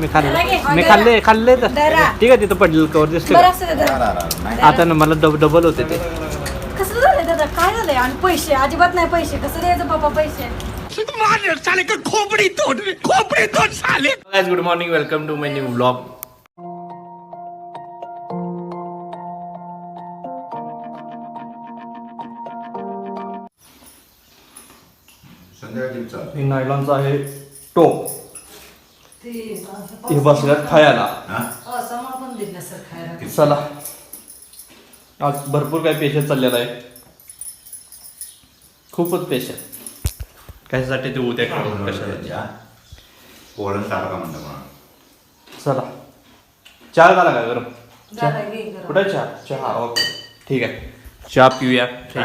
मी खाल्ले. मी खाल्ले खाल्ले तर. ठीक आहे तिथं पडलेलं कवर दिसते आता ना मला डब डबल होते ते. कसं झालंय दादा काय झालंय? आणि पैसे? अजिबात नाही पैसे. कसं द्यायचं बाबा पैसे? Guys good morning welcome to my new vlog संध्याकाळची नायलॉनचा आहे टोप. हे बसल्यात खायला. चला. आज भरपूर काही पेशंट चाललेला आहे. खूपच पेशंट कशासाठी ते उद्या खाऊ? पोळण टाका का म्हणतो म्हणा चला. चहा झाला का गरम. कुठे चहा? चहा ओके. ठीक आहे. चहा पिऊया? ही.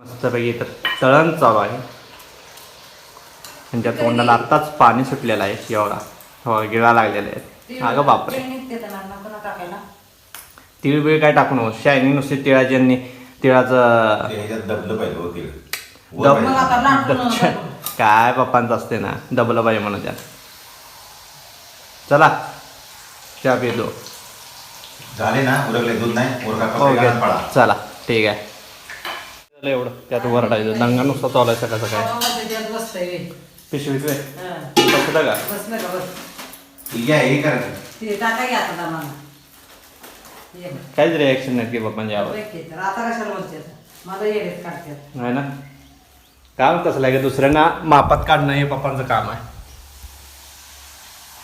मस्तपैकी तर तळण चालू आहे. त्यांच्या तोंडाला आत्ताच पाणी सुटलेलं आहे एवढा. हो गिळा लागलेले आहेत. अगं बापरे. तिळ बिळ काय टाकू नको? शायनिंग नुसते तिळाची आणि तिळाचं दबलं पाहिजे दब- दब- काय पप्पांचं असते ना दबलं पाहिजे म्हणून त्या चला चहा पितो झाले ना उरकले दूध नाही ओके चला ठीक आहे. झालं एवढं त्यात वरडायचं. दंगा नुसता चालू आहे सकाळ सकाळी पिशवीत वे बसलं का? ठीक आहे हे करायचं ते टाका घ्या आता दामाला. ये बघ. काहीच रिॲक्शन नाही की पप्पांच्या यावर बरं की तर आता कशाला बोलतात मला काढतात नाही ना? काम कसलं आहे की दुसऱ्यांना मापात काढणं हे पप्पांचं काम आहे.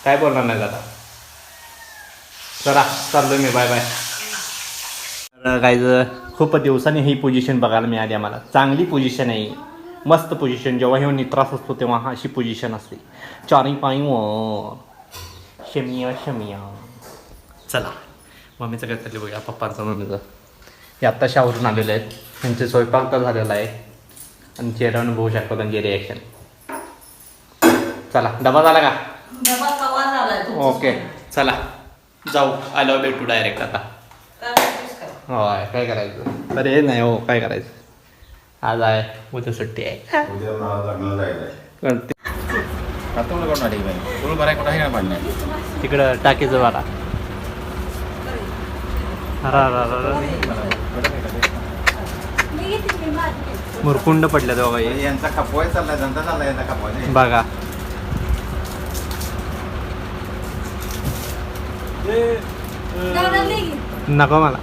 काय बोलणार नाही दादा चला चाललोय मी. बाय बाय तर काय खूप दिवसांनी ही पोझिशन बघायला मिळाली आम्हाला. चांगली पोझिशन आहे मस्त पोझिशन जेव्हा हे नित्रास असतो तेव्हा हा अशी पोझिशन असते. चारी पाई व शमिया शमिया. चला मम्मीचं काय चाललं बघा पप्पांचं मम्मीचं हे आत्ता शावरून आलेले आहेत. त्यांचे स्वयंपाक तर झालेला आहे. आणि चेहऱ्यावर बघू शकतो त्यांची रिॲक्शन चला डबा झाला का? डबा कवा? ओके चला. जाऊ. आलो भेटू डायरेक्ट आता. काय? होय काय करायचं? अरे नाही हो काय करायचं? आज आहे. उद्या सुट्टी आहे. उद्या मला जायचं आहे बाई तिकडं टाकीचं वारा मुरकुंड पडल्या दोघा हे. यांचा खपवाय चाललाय धंदा चाललाय यांचा खपवाय बघा घे. नको मला.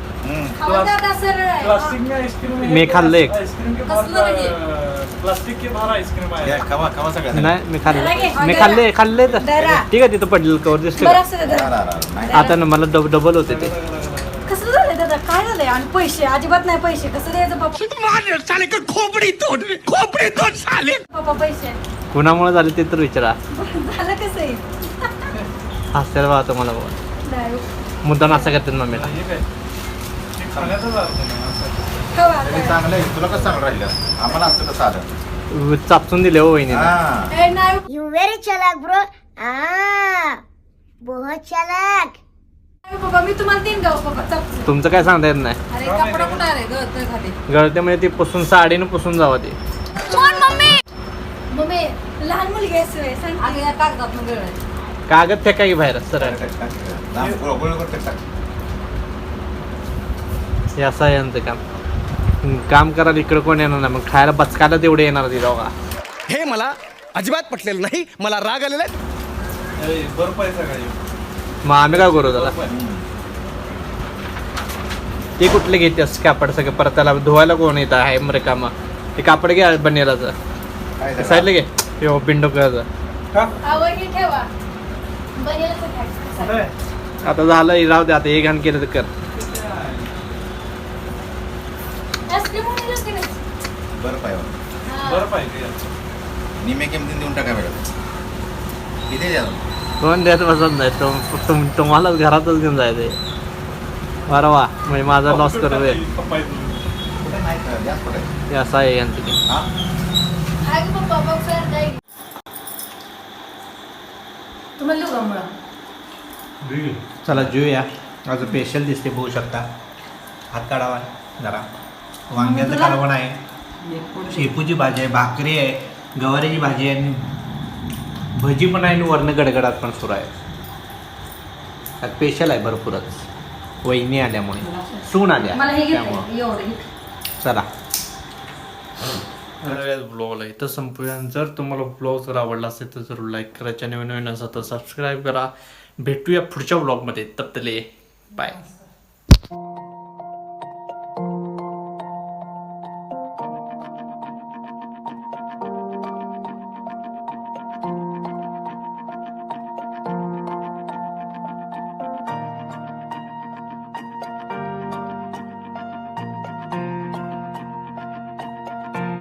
में आइसक्रीम है मी खाल्लं एक. नाही मी खाल्ले. मी खाल्ले. खाल्ले तर. ठीक आहे तिथं पडलेलं कवर दिसते आता ना मला डब डबल होते ते. कसं झालंय दादा काय झालंय? आणि पैसे? अजिबात नाही पैसे. कसं द्यायचं बाबा बाबा पैसे. कुणामुळे झाले ते तर विचारा. झालं कसं आहे हसायला बघा नाही. मुद्दाम असं करतात मम्मीला. हे काय हे खाण्याचाच अर्थ नाही असं. खावा तरी आता. चांगलं आहे. तुला कसं चांगलं राहिलं? आम्हाला असं कसं आलं? चापसून दिले हो हा. Ah, बहुत चालाक. बाबा मी तुम्हाला देईन गाव बाबा चापसून. तुमचं काय सांगता येत नाही. अरे कपडा कुठं आहे गळतोय खाली. गळते म्हणजे ती पुसून साडीनं पुसून जावं ते. मम्मी? लहान मुलगी आहे सांग या कागदात कागद फेका की बाहेर सरळ. हे असं आहे यांचं काम. काम करायला इकडं कोण येणार नाही मग खायला बचकायला तेवढे येणार ती दोघा. हे मला अजिबात पटलेलं नाही मला राग आलेला आहे. मग आम्ही काय करू त्याला? ते कुठले घेतेस कापड सगळं? परत त्याला धुवायला कोण येतं? आहे मरे कामा ते कापड घे बनेराचं. काय झालं? साईडला घे. हो पिंडो करायचं ठेवा बनेल असं काय. कुठं आहे? आता झालं राहू दे आता एक घाण केलं तर कर? बरं पाहिजे हा. निम्या किमतीने देऊन टाका मॅडम. किती द्या. कोण देत बसत नाही? तुम तुम तुम्हाला घरातच घेऊन जायचंय बरं वा म्हणजे माझा लॉस करू दे. हे असं आहे यांचं ते. हा आहे का पप्पा बॉक्स आहे, जाईल. तुम्हाला देऊ का मुळा? चला जेऊया आज स्पेशल दिसते बघू शकता. हात काढावा जरा. वांग्याचं कालवण आहे. शेपूची भाजी आहे भाकरी आहे गवारीची भाजी आहे आणि भजी पण आहे आणि वरनं गडगडात पण सुरू आहे. त्यात स्पेशल आहे भरपूरच. वहिनी आल्यामुळे. सून आल्या. मला हे त्यामुळं. एवढं. चला. ब्लॉगला इथं संपूया. जर तुम्हाला ब्लॉग जर आवडला असेल तर जरूर लाईक करा. चॅनल नवीन असा तर सबस्क्राईब करा. भेटूया पुढच्या ब्लॉगमध्ये तपतले बाय